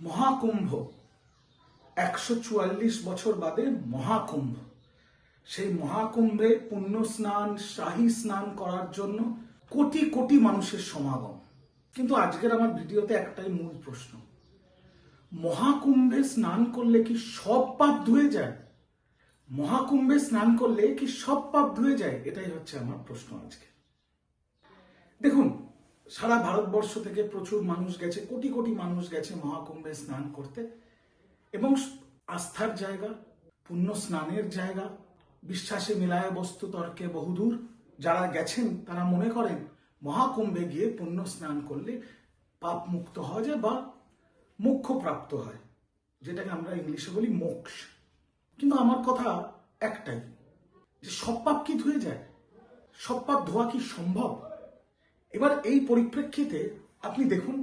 মহাকুম্ভ। একশো চুয়াল্লিশ বছর বাদে মহাকুম্ভ। সেই মহাকুম্ভে পুণ্য স্নান, শাহী স্নান করার জন্য কোটি কোটি মানুষের সমাগম। কিন্তু আজকের আমার ভিডিওতে একটাই মূল প্রশ্ন। মহাকুম্ভে স্নান করলে কি সব পাপ ধুয়ে যায়? মহাকুম্ভে স্নান করলে কি সব পাপ ধুয়ে যায়? এটাই হচ্ছে আমার প্রশ্ন আজকে। দেখুন সারা ভারতবর্ষ থেকে প্রচুর মানুষ গেছে, কোটি কোটি মানুষ গেছে মহাকুম্ভে স্নান করতে। এবং আস্থার জায়গা, পুণ্য স্নানের জায়গা, বিশ্বাসে মিলায় বস্তু তর্কে বহুদূর। যারা গেছেন, তারা মনে করেন, মহাকুম্ভে গিয়ে পুণ্য স্নান করলে পাপ মুক্ত হওয়া যায় বা মোক্ষ প্রাপ্ত হয়, যেটাকে আমরা ইংলিশে বলি মোক্ষ। কিন্তু আমার কথা একটাই, যে সব পাপ কি ধুয়ে যায়? সব পাপ ধোয়া কি সম্ভব? এবার এই পরিপ্রেক্ষিতে আপনি দেখুন,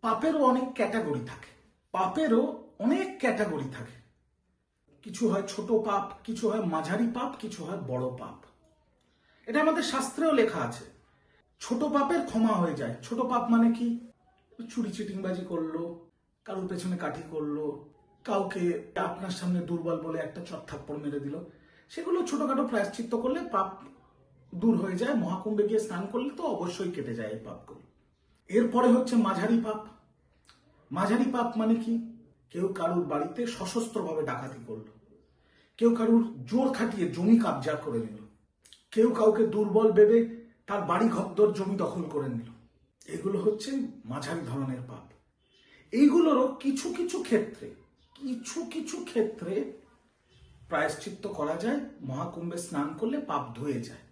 পাপেরও অনেক ক্যাটাগরি থাকে। পাপেরও অনেক ক্যাটাগরি থাকে। কিছু হয় ছোট পাপ, কিছু হয় মাঝারি পাপ, কিছু হয় বড় পাপ। এটা আমাদের শাস্ত্রেও লেখা আছে। ছোট পাপের ক্ষমা হয়ে যায়। ছোট পাপ মানে কি? চুরি চিটিংবাজি করল, কারোর পেছনে কাঠি করল, কাউকে আপনার সামনে দুর্বল বলে একটা চট থাপ্পড় মেরে দিল। সেগুলো ছোটখাটো প্রায়শ্চিত্ত করলে পাপ দূর হয়ে যায়, মহাকুম্ভে গিয়ে স্নান করলে তো অবশ্যই কেটে যায় এই পাপগুলো। এরপরে হচ্ছে মাঝারি পাপ। মাঝারি পাপ মানে কি? কেউ কারুর বাড়িতে সশস্ত্রভাবে ডাকাতি করল। কেউ কারুর জোর খাটিয়ে জমি কাবজা করে নিল। কেউ কাউকে দুর্বল ভেবে তার বাড়ি ঘরদর জমি দখল করে নিল। এগুলো হচ্ছে মাঝারি ধরনের পাপ। এইগুলোরও কিছু কিছু ক্ষেত্রে, কিছু কিছু ক্ষেত্রে প্রায়শ্চিত্ত করা যায়, মহাকুম্ভে স্নান করলে পাপ ধুয়ে যায়।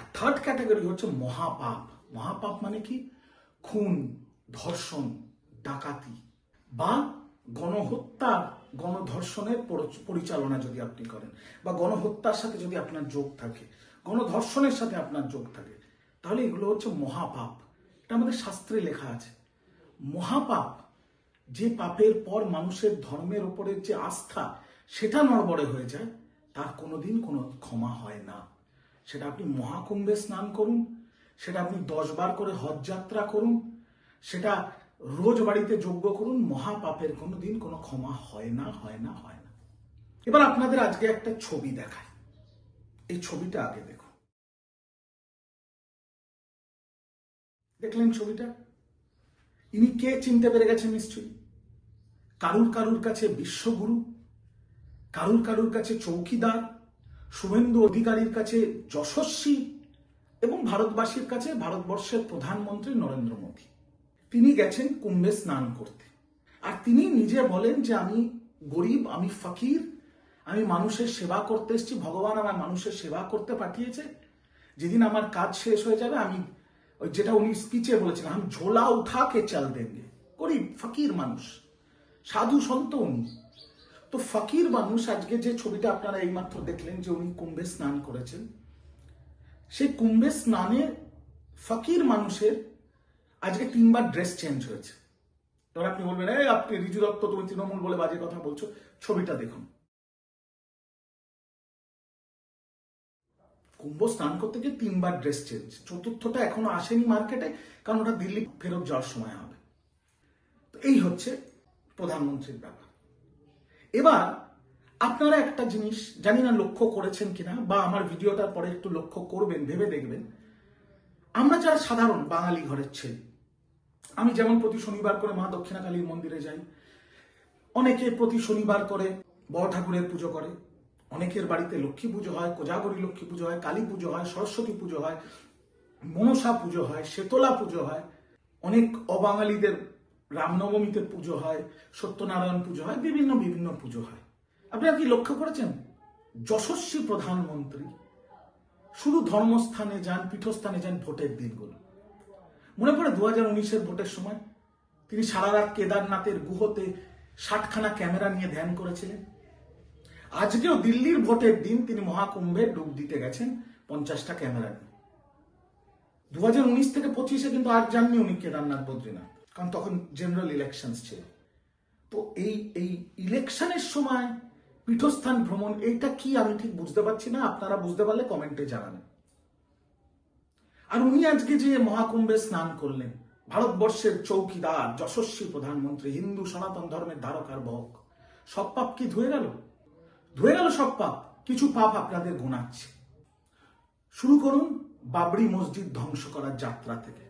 আর থার্ড ক্যাটাগরি হচ্ছে মহাপাপ। মহাপাপ মানে কি? খুন, ধর্ষণ, ডাকাতি বা গণহত্যার গণধর্ষণের পরিচালনা যদি আপনি করেন বা গণহত্যার সাথে যদি আপনার যোগ থাকে, গণধর্ষণের সাথে আপনার যোগ থাকে, তাহলে এগুলো হচ্ছে মহাপাপ। এটা আমাদের শাস্ত্রে লেখা আছে। মহাপাপ যে পাপের পর মানুষের ধর্মের ওপরের যে আস্থা, সেটা নড়বড়ে হয়ে যায়, তার কোনোদিন কোনো ক্ষমা হয় না। সেটা আপনি মহাকুম্ভে স্নান করুন, সেটা আপনি দশ বার করে হজ যাত্রা করুন, সেটা রোজ বাড়িতে যজ্ঞ করুন, মহাপাপের কোনোদিন কোনো ক্ষমা হয় না হয় না হয় না। এবার আপনাদের আজকে একটা ছবি দেখায় এই ছবিটা আগে দেখুন। দেখলেন ছবিটা? ইনি কে চিনতে পেরে গেছেন নিশ্চয়ই? কারুর কারুর কাছে বিশ্বগুরু, কারুর কারুর কাছে চৌকিদার শুভেন্দু অধিকারীর কাছে যশস্বী এবং ভারতবাসীর কাছে ভারতবর্ষের প্রধানমন্ত্রী নরেন্দ্র মোদী। তিনি গেছেন কুম্ভে স্নান করতে। আর তিনি নিজে বলেন যে, আমি গরিব, আমি ফকির, আমি মানুষের সেবা করতে এসেছি, ভগবান আমার মানুষের সেবা করতে পাঠিয়েছে। যেদিন আমার কাজ শেষ হয়ে যাবে, আমি ওই যেটা উনি স্পিচে বলেছেন, আমি ঝোলা উঠা কে চাল দেঙ্গে। গরিব, ফকির মানুষ, সাধু সন্ত উনি। তো ফকির মানুষ আজকে যে ছবিটা আপনারা এইমাত্র দেখলেন যে উনি কুম্ভে স্নান করেছেন, সেই কুম্ভে স্নানে ফকির মানুষের আজকে তিনবার ড্রেস চেঞ্জ হয়েছে। এবার আপনি বলবেন, এই, আপনি রিজু দত্ত, তুমি তৃণমূল বলে বাজে কথা বলছো, ছবিটা দেখুন। কুম্ভ স্নান করতে গিয়ে তিনবার ড্রেস চেঞ্জ। চতুর্থটা এখনও আসেনি মার্কেটে, কারণ ওটা দিল্লি ফেরত যাওয়ার সময় হবে। তো এই হচ্ছে প্রধানমন্ত্রীর ব্যাপার। এবার আপনারা একটা জিনিস জানি না লক্ষ্য করেছেন কিনা, বা আমার ভিডিওটার পরে একটু লক্ষ্য করবেন, ভেবে দেখবেন। আমরা যারা সাধারণ বাঙালি ঘরের ছেলে, আমি যেমন প্রতি শনিবার করে মা দক্ষিণাকালীর মন্দিরে যাই, অনেকে প্রতি শনিবার করে বড় ঠাকুরের পুজো করে, অনেকের বাড়িতে লক্ষ্মী পুজো হয়, কোজাগরী লক্ষ্মী পুজো হয়, কালী পুজো হয়, সরস্বতী পুজো হয়, মনসা পুজো হয় শেতলা পুজো হয়, অনেক অবাঙালিদের রামনবমীতে পুজো হয়, সত্যনারায়ণ পুজো হয়, বিভিন্ন বিভিন্ন পুজো হয়। আপনারা কি লক্ষ্য করেছেন? যশস্বী প্রধানমন্ত্রী শুধু ধর্মস্থানে যান, পীঠস্থানে যান ভোটের দিনগুলো। মনে পড়ে দু হাজার উনিশের ভোটের সময় তিনি সারা রাত কেদারনাথের গুহতে ষাটখানা ক্যামেরা নিয়ে ধ্যান করেছিলেন। আজকেও দিল্লির ভোটের দিন তিনি মহাকুম্ভে ডুব দিতে গেছেন পঞ্চাশটা ক্যামেরা নিয়ে। দু থেকে পঁচিশে কিন্তু আর যাননি উনি কেদারনাথ বদ্রীনাথ। কারণ তখন জেনারেল ইলেকশন ছিল। তো এই এই ইলেকশনের সময় পীঠস্থান ভ্রমণ, এইটা কি আমি ঠিক বুঝতে পারছি না? আপনারা বুঝতে পারলে কমেন্টে জানাবেন আর উনি আজকে যে মহাকুম্ভে স্নান করলেন, ভারতবর্ষের চৌকিদার, যশস্বী প্রধানমন্ত্রী, হিন্দু, সনাতন ধর্মের ধারক আর বহক সব পাপ কি ধুয়ে গেল? ধুয়ে গেল সব পাপ, কিছু পাপ আপনাদের গোনাচ্ছে। শুরু করুন বাবরি মসজিদ ধ্বংস করার যাত্রা থেকে।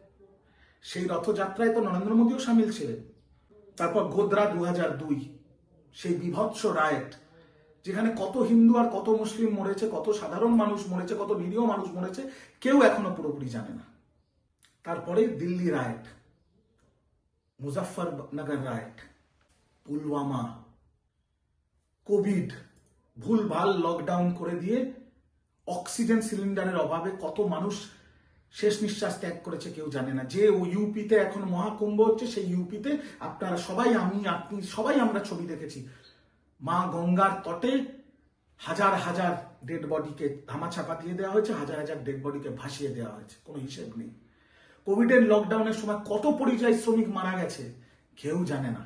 সেই রথযাত্রায় তো নরেন্দ্র মোদীও সামিল ছিলেন। তারপর গোদ্রা দু দুই, সেই বিভৎস রায়ট, যেখানে কত হিন্দু আর কত মুসলিম মরেছে, কত সাধারণ মানুষ মরেছে, কত নিরীহ মানুষ মরেছে, কেউ এখনও পুরোপুরি জানে না। তারপরে Delhi riot Muzaffarnagar riot, Pulwama, covid, ভুলভাল লকডাউন করে দিয়ে অক্সিজেন সিলিন্ডারের অভাবে কত মানুষ শেষ নিঃশ্বাস ত্যাগ করেছে, কেউ জানে না। যে ও ইউপিতে এখন মহাকুম্ভ হচ্ছে, সেই ইউপিতে আপনারা সবাই আমি, আপনি সবাই আমরা ছবি দেখেছি। মা গঙ্গার তটে হাজার হাজার ডেড বডিকে ধামাচাপা দিয়ে দেওয়া হয়েছে, হাজার হাজার ডেড বডিকে ভাসিয়ে দেওয়া হয়েছে। কোনো হিসেব নেই। কোভিডের লকডাউনের সময় কত পরিযায়ী শ্রমিক মারা গেছে, কেউ জানে না।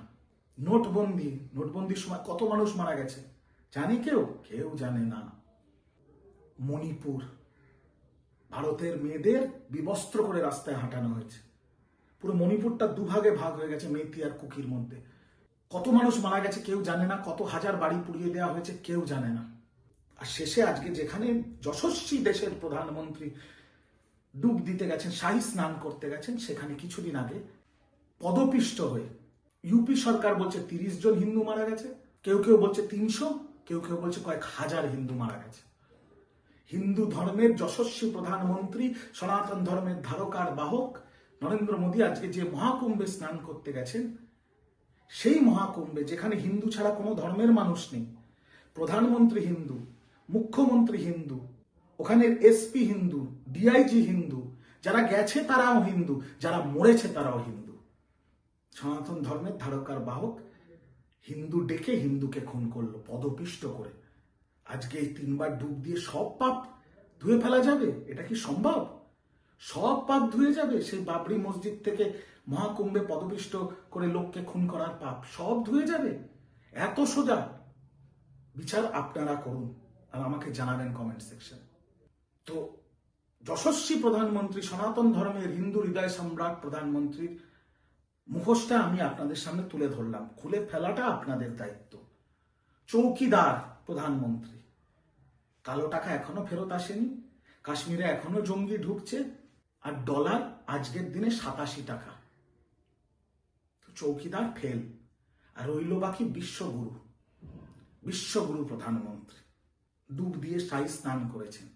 নোটবন্দি, নোটবন্দির সময় কত মানুষ মারা গেছে, জানি কেউ? কেউ জানে না। মণিপুর ভারতের মেয়েদের বিবস্ত্র করে রাস্তায় হাঁটানো হয়েছে। পুরো মণিপুরটা দুভাগে ভাগ হয়ে গেছে মেথি আর কুকির মধ্যে। কত মানুষ মারা গেছে কেউ জানে না, কত হাজার বাড়ি পুড়িয়ে দেওয়া হয়েছে কেউ জানে না। আর শেষে আজকে যেখানে যশস্বী দেশের প্রধানমন্ত্রী ডুব দিতে গেছেন, শাহী স্নান করতে গেছেন, সেখানে কিছুদিন আগে পদপিষ্ট হয়ে ইউপি সরকার বলছে তিরিশ জন হিন্দু মারা গেছে, কেউ কেউ বলছে তিনশো, কেউ কেউ বলছে কয়েক হাজার হিন্দু মারা গেছে। হিন্দু ধর্মের যশস্বী প্রধানমন্ত্রী, সনাতন ধর্মের ধারকার বাহক নরেন্দ্র মোদী আজকে যে মহাকুম্ভে স্নান করতে গেছেন, সেই মহাকুম্ভে যেখানে হিন্দু ছাড়া কোনো ধর্মের মানুষ নেই, প্রধানমন্ত্রী হিন্দু, মুখ্যমন্ত্রী হিন্দু, ওখানের এসপি হিন্দু ডিআইজি হিন্দু, যারা গেছে তারাও হিন্দু, যারা মরেছে তারাও হিন্দু। সনাতন ধর্মের ধারকার বাহক হিন্দু ডেকে হিন্দুকে খুন করল, পদপিষ্ট করে। আজকে এই তিনবার ডুব দিয়ে সব পাপ ধুয়ে ফেলা যাবে? এটা কি সম্ভব? সব পাপ ধুয়ে যাবে? সেই বাবরি মসজিদ থেকে মহাকুম্ভে পদপিষ্ট করে লোককে খুন করার পাপ সব ধুয়ে যাবে? এত সোজা? বিচার আপনারা করুন আর আমাকে জানাবেন কমেন্ট সেকশন তো যশস্বী প্রধানমন্ত্রী, সনাতন ধর্মের হিন্দু হৃদয় সম্রাট প্রধানমন্ত্রীর মুখোশটা আমি আপনাদের সামনে তুলে ধরলাম। খুলে ফেলাটা আপনাদের দায়িত্ব। চৌকিদার প্রধানমন্ত্রী। কালো টাকা এখনও ফেরত আসেনি, কাশ্মীরে এখনও জঙ্গি ঢুকছে, আর ডলার আজকের দিনে সাতাশি টাকা। চৌকিদার ফেল, আর রইল বাকি বিশ্বগুরু বিশ্বগুরু প্রধানমন্ত্রী। ডুব দিয়ে সাই স্নান করেছেন।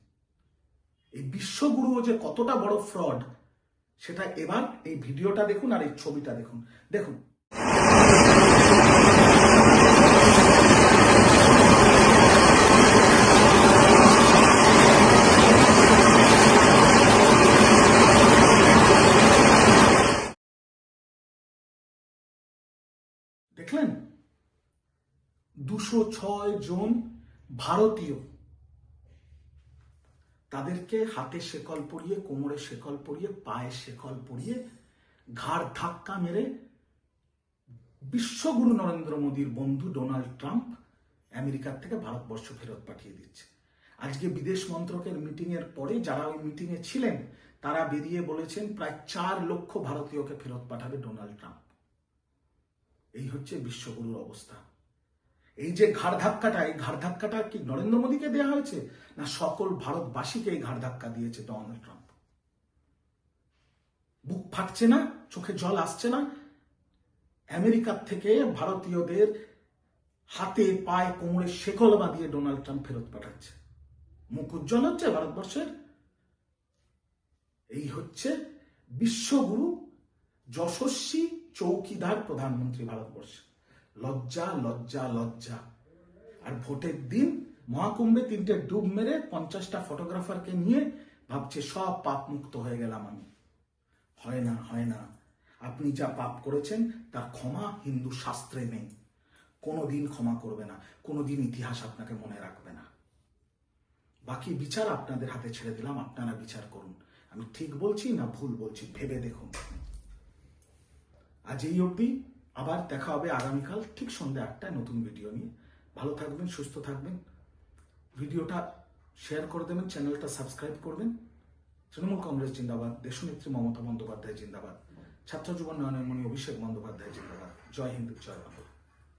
এই বিশ্বগুরুও যে কতটা বড় ফ্রড, সেটা এবার এই ভিডিওটা দেখুন আর এই ছবিটা দেখুন। দেখুন দেখলেন দুশো ছয় জন ভারতীয়। তাদেরকে হাতে শেকল পরিয়ে, কোমরে শেকল পরিয়ে, পায়ে শেকল পরিয়ে ঘাড় ধাক্কা মেরে বিশ্বগুরু নরেন্দ্র মোদীর বন্ধু ডোনাল্ড ট্রাম্প আমেরিকার থেকে ভারতবর্ষ ফেরত পাঠিয়ে দিচ্ছে। আজকে বিদেশ মন্ত্রকের মিটিং এর পরে যারা ওই মিটিং এ ছিলেন, তারা বেরিয়ে বলেছেন, প্রায় চার লক্ষ ভারতীয়কে ফেরত পাঠাবে ডোনাল্ড ট্রাম্প। এই হচ্ছে বিশ্বগুরুর অবস্থা। এই যে ঘাড় ধাক্কাটা এই ঘাড় ধাক্কাটা কি নরেন্দ্র মোদীকে দেওয়া হয়েছে? না সকল ভারতবাসীকে এই ঘাড় ধাক্কা দিয়েছে ডোনাল্ড ট্রাম্প? বুক ফাটছে না? চোখে জল আসছে না? আমেরিকার থেকে ভারতীয়দের হাতে, পায়ে, কোমরে শেকল বাঁধিয়ে ডোনাল্ড ট্রাম্প ফেরত পাঠাচ্ছে। মুখ উজ্জ্বল হচ্ছে ভারতবর্ষের? এই হচ্ছে বিশ্বগুরু যশস্বী চৌকিদার প্রধানমন্ত্রী ভারতবর্ষ। লজ্জা লজ্জা লজ্জা। আর ভোটের দিন মহাকুম্ভে তিনটে ডুব মেরে পঞ্চাশটা ফটোগ্রাফারকে নিয়ে ভাবছে, সব পাপ মুক্ত হয়ে গেলাম আমি। হয় না হয় না। আপনি যা পাপ করেছেন তার ক্ষমা হিন্দু শাস্ত্রে নেই। কোনো দিন ক্ষমা করবে না, কোনোদিন ইতিহাস আপনাকে মনে রাখবে না। বাকি বিচার আপনাদের হাতে ছেড়ে দিলাম, আপনারা বিচার করুন। আমি ঠিক বলছি না ভুল বলছি, ভেবে দেখুন। আজ এই অবধি। আবার দেখা হবে আগামীকাল ঠিক সন্ধ্যা আটটায় নতুন ভিডিও নিয়ে। ভালো থাকবেন, সুস্থ থাকবেন। ভিডিওটা শেয়ার করে দেবেন চ্যানেলটা সাবস্ক্রাইব করবেন। তৃণমূল কংগ্রেস জিন্দাবাদ, দেশনেত্রী মমতা বন্দ্যোপাধ্যায় জিন্দাবাদ। ছাত্র যুব নয়নমণি মণি অভিষেক বন্দ্যোপাধ্যায় জিন্দাবাদ। জয় হিন্দু, জয় বাংলা।